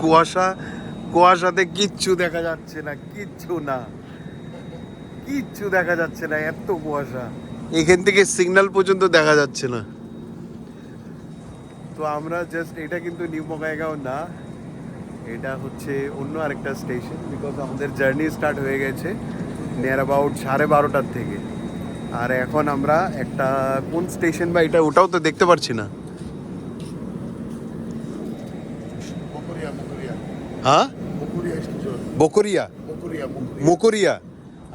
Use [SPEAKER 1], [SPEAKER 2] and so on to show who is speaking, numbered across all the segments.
[SPEAKER 1] কুয়াশা কুয়াশাতে কিচ্ছু দেখা যাচ্ছে না কিচ্ছু না। কিচ্ছু দেখা যাচ্ছে না এত কুয়াশা। এখান থেকে সিগন্যাল পর্যন্ত দেখা যাচ্ছে না। তো আমরা জাস্ট এটা কিন্তু নিউ বঙ্গাইগাঁও না এটা হচ্ছে অন্য আরেকটা স্টেশন বিকজ আমাদের জার্নি স্টার্ট হয়ে গেছে নিয়ার অ্যাবাউট সাড়ে বারোটার থেকে। আর এখন আমরা একটা কোন স্টেশন বা এটা ওটাও তো দেখতে পারছি না। বকরিয়া?
[SPEAKER 2] Mokuria.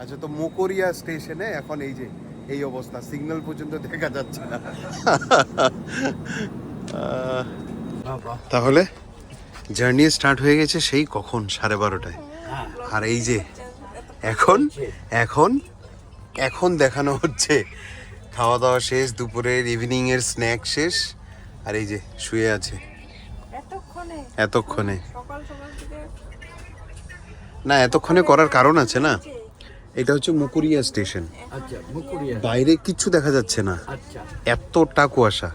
[SPEAKER 1] আচ্ছা তো মোকরিয়া স্টেশনে এখন এই যে এই অবস্থা সিগন্যাল পর্যন্ত দেখা যাচ্ছে না। তাহলে জার্নি স্টার্ট হয়ে গেছে সেই কখন? সাড়ে বারোটায়। আর এই যে এখন এখন এখন দেখানো হচ্ছে। খাওয়া দাওয়া শেষ দুপুরের ইভিনিং এর স্ন্যাক শেষ আর এই যে শুয়ে আছে।
[SPEAKER 3] এতক্ষণে?
[SPEAKER 1] এতক্ষণে।
[SPEAKER 3] সকাল সকাল থেকে
[SPEAKER 1] না এতক্ষণে করার কারণ আছে না। এটা হচ্ছে মুকুরিয়া স্টেশন।
[SPEAKER 4] আচ্ছা মুকুরিয়া।
[SPEAKER 1] বাইরে কিচ্ছু দেখা যাচ্ছে না।
[SPEAKER 4] আচ্ছা।
[SPEAKER 1] এতটা কুয়াশা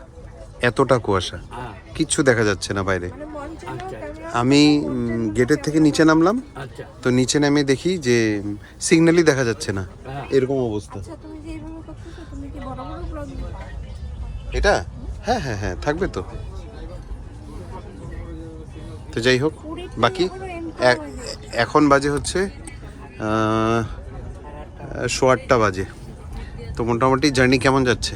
[SPEAKER 1] এতটা কুয়াশা।
[SPEAKER 4] হ্যাঁ।
[SPEAKER 1] কিচ্ছু দেখা যাচ্ছে না বাইরে।
[SPEAKER 3] মানে
[SPEAKER 4] আচ্ছা।
[SPEAKER 1] আমি গেটের থেকে নিচে নামলাম।
[SPEAKER 4] আচ্ছা।
[SPEAKER 1] তো নিচে নেমে দেখি যে সিগন্যালই দেখা যাচ্ছে না।
[SPEAKER 4] হ্যাঁ।
[SPEAKER 1] এরকম অবস্থা।
[SPEAKER 3] আচ্ছা তুমি যে এইভাবে করতেছো তুমি কি বড় বড় ব্লগ
[SPEAKER 1] এটা? হ্যাঁ হ্যাঁ হ্যাঁ থাকবে তো। তো যাই হোক বাকি? এখন বাজে হচ্ছে সোয়া আটটা বাজে। তো মোটামুটি জার্নি কেমন যাচ্ছে?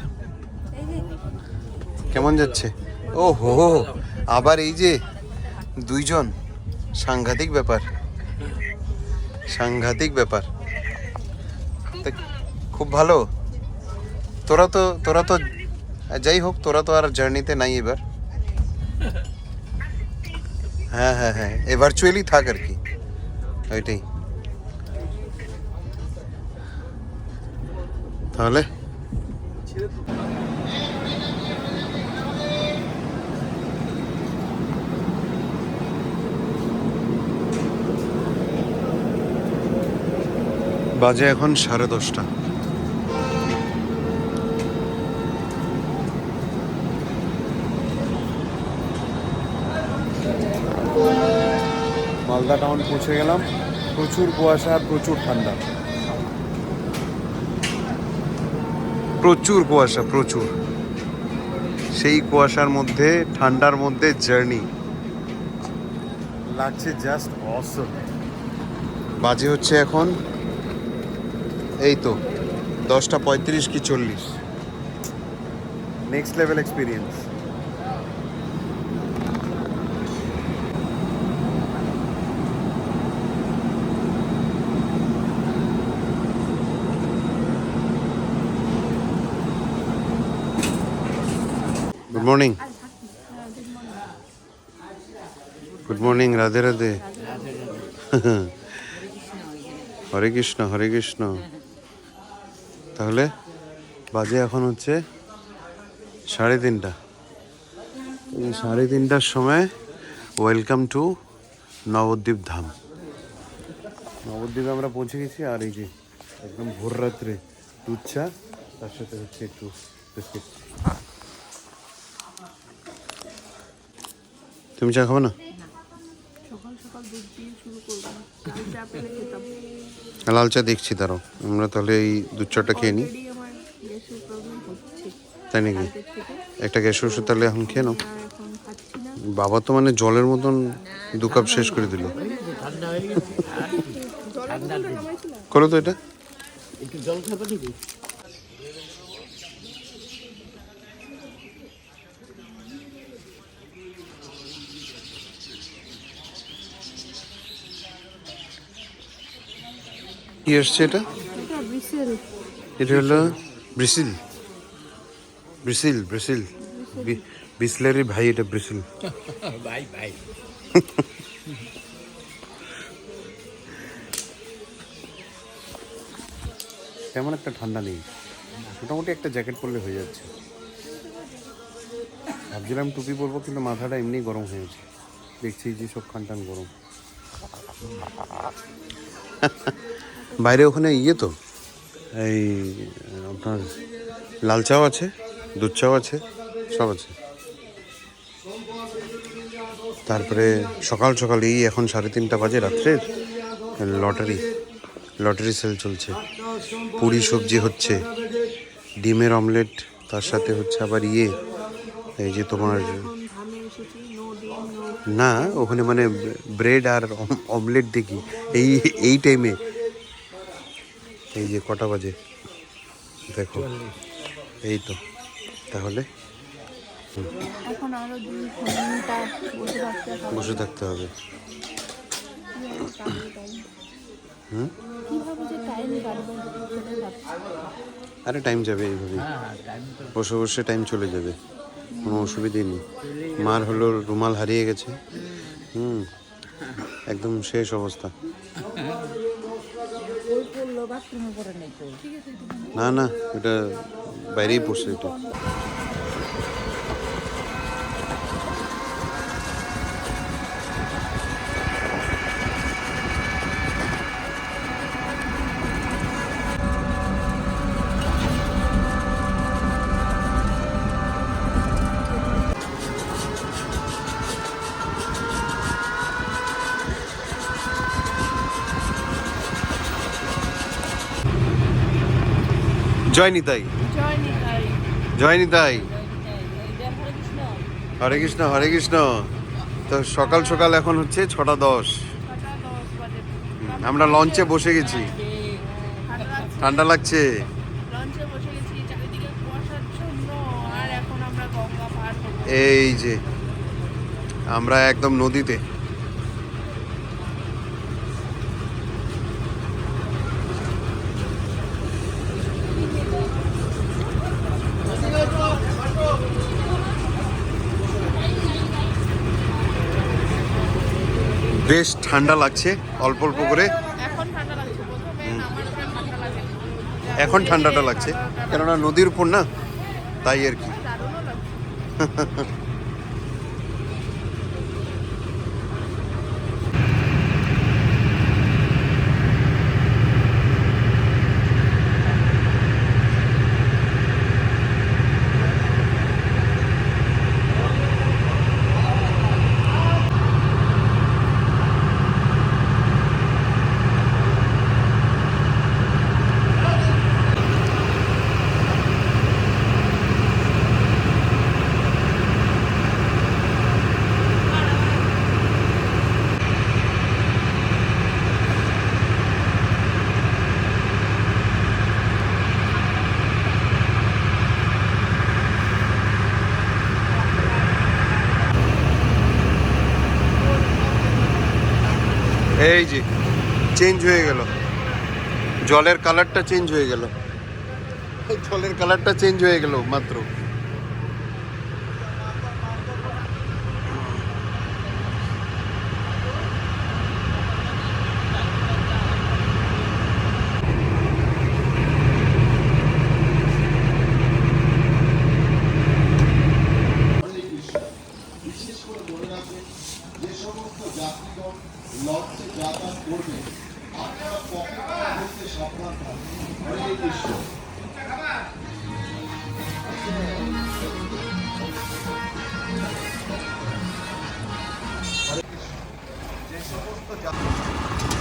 [SPEAKER 1] কেমন যাচ্ছে? ও হো আবার এই যে দুইজন, সাংঘাতিক ব্যাপার। সাংঘাতিক ব্যাপার। খুব ভালো। তোরা তো তোরা তো যাই হোক, তোরা তো আর জার্নিতে নাই এবার। হ্যাঁ হ্যাঁ হ্যাঁ। এ ভার্চুয়ালি থাক আর কি। ওইটাই। তাহলে? বাজে এখন সাড়ে দশটা। মালদা টাউন পৌঁছে গেলাম। প্রচুর কুয়াশা প্রচুর ঠান্ডা। প্রচুর কুয়াশা প্রচুর। সেই কুয়াশার মধ্যে ঠান্ডার মধ্যে জার্নি লাগছে জাস্ট অসম বাজে হচ্ছে এখন এই তো দশটা পঁয়ত্রিশ কি চল্লিশ। Next level experience morning good morning Radhe Radhe Hare Krishna Hare Krishna তাহলে বাজে এখন হচ্ছে সাড়ে তিনটা। সাড়ে তিনটার সময় ওয়েলকাম টু নবদ্বীপ ধাম নবদ্বীপে আমরা পৌঁছে গেছি আর এই যে একদম ভোর রাত্রে দুধ চা, তার সাথে হচ্ছে একটু তুমি চা খাবে না?
[SPEAKER 3] সকাল সকাল দুধ দিয়ে শুরু করব। লাল চা পেলে খেতাম।
[SPEAKER 1] লাল চা দেখছি তারও আমরা তাহলে এই দুধ চাটা খেয়ে নিই।
[SPEAKER 3] গ্যাসের
[SPEAKER 1] তাই নাকি? একটা গ্যাস ওষুধ তাহলে এখন খেয়ে নাও। বাবা তো মানে জলের মতন দু কাপ শেষ করে দিল। করো তো এটা।
[SPEAKER 4] জল খাবে
[SPEAKER 1] কি এসছে এটা?
[SPEAKER 3] এটা
[SPEAKER 1] হলো ব্রিসিল। ব্রিসিল ব্রিসিল। বিসলেরি ভাই এটা ব্রিসিল।
[SPEAKER 4] ভাই ভাই।
[SPEAKER 1] তেমন একটা ঠান্ডা নেই। মোটামুটি একটা জ্যাকেট পরলে হয়ে যাচ্ছে। ভাবছিলাম টুপি পরবো কিন্তু মাথাটা এমনি গরম হয়েছে দেখছি যে সব খানটান গরম। বাইরে ওখানে ইয়ে তো? এই, আপনার লাল চাও আছে, দুধ চাও আছে, সব আছে। তারপরে সকাল সকাল এই এখন সাড়ে তিনটা বাজে রাত্রের, লটারি লটারি সেল চলছে। পুরি সবজি হচ্ছে, ডিমের অমলেট, তার সাথে হচ্ছে আবার ইয়ে এই যে তোমার
[SPEAKER 3] না,
[SPEAKER 1] ওখানে মানে ব্রেড আর অমলেট দেখি, এই এই টাইমে এই যে কটা বাজে? দেখো এই তো তাহলে?
[SPEAKER 3] বসে থাকতে হবে।
[SPEAKER 1] হুম? আরে টাইম যাবে এইভাবেই।
[SPEAKER 4] হ্যাঁ তো
[SPEAKER 1] বসে বসে টাইম চলে যাবে। কোনো অসুবিধেই নেই। মার হলো রুমাল হারিয়ে গেছে। হুম একদম শেষ অবস্থা। না না এটা বাইরেই পড়ছে এটা। জয় নিতাই
[SPEAKER 3] জয় নিতাই
[SPEAKER 1] হরে কৃষ্ণ হরে কৃষ্ণ। তো সকাল সকাল এখন হচ্ছে ছটা দশ। আমরা লঞ্চে বসে গেছি। ঠান্ডা লাগছে? এই যে আমরা একদম নদীতে। বেশ ঠান্ডা লাগছে অল্প অল্প করে।
[SPEAKER 3] এখন
[SPEAKER 1] ঠান্ডাটা লাগছে। কেননা নদীর উপর না তাই আর কি। এই যে চেঞ্জ হয়ে গেল। জলের কালারটা চেঞ্জ হয়ে গেল। জলের কালারটা চেঞ্জ হয়ে গেল মাত্র।
[SPEAKER 2] যে সমস্ত যাত্রীগণ লঞ্চে যাতায়াত করবে। আপনারা করতে সাবধান থাকবেন কৃষ্ণ।
[SPEAKER 1] এই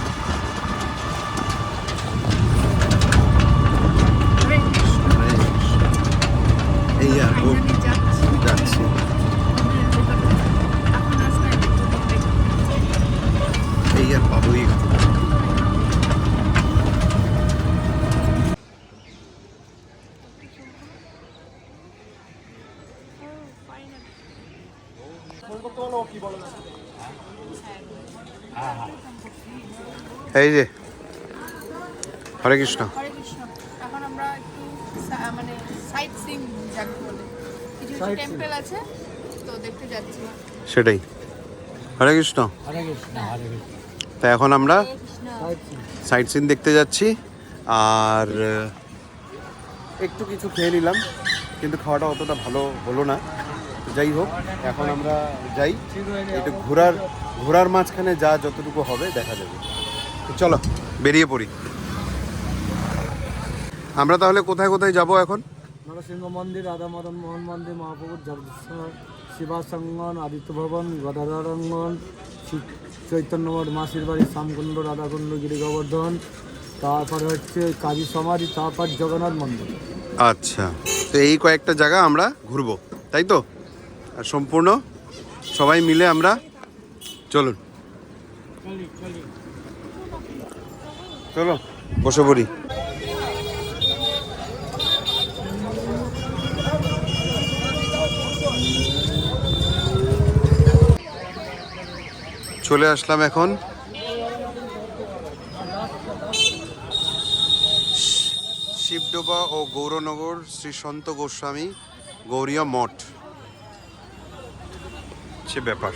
[SPEAKER 1] এই যে হরে কৃষ্ণ।
[SPEAKER 3] এখন আমরা একটু মানে সাইট সিং যাকে বলে। কিছু কিছু টেম্পল আছে তো দেখতে যাচ্ছি।
[SPEAKER 1] সেটাই। হরে কৃষ্ণ।
[SPEAKER 4] হরে কৃষ্ণ হরে কৃষ্ণ।
[SPEAKER 1] তা এখন আমরা সাইট সিন দেখতে যাচ্ছি। আর একটু কিছু খেয়ে নিলাম কিন্তু খাওয়াটা অতটা ভালো হলো না। যাই হোক এখন আমরা যাই। একটু ঘোরার ঘোরার মাঝখানে যা যতটুকু হবে দেখা যাবে। তো চলো বেরিয়ে পড়ি। আমরা তাহলে কোথায় কোথায় যাব এখন?
[SPEAKER 5] নরসিংহ মন্দির রাধা মদন মোহন মন্দির মহাপ্রভুর জগদীশ্বর শিবাসঙ্গন আদিত্য ভবন গদাধরঙ্গন চৈতন্য মাসির বাড়ি শ্যামকুণ্ড রাধাকুণ্ড গিরি গোবর্ধন তারপরে হচ্ছে কাজী সমাধি তারপর জগন্নাথ মন্দির।
[SPEAKER 1] আচ্ছা তো এই কয়েকটা জায়গা আমরা ঘুরবো তাই তো? আর সম্পূর্ণ সবাই মিলে আমরা চলুন। চলো, বসে পড়ি। চলে আসলাম এখন। শিবডোবা ও গৌরনগর শ্রী সন্ত গোস্বামী গৌরীয় মঠ। সে ব্যাপার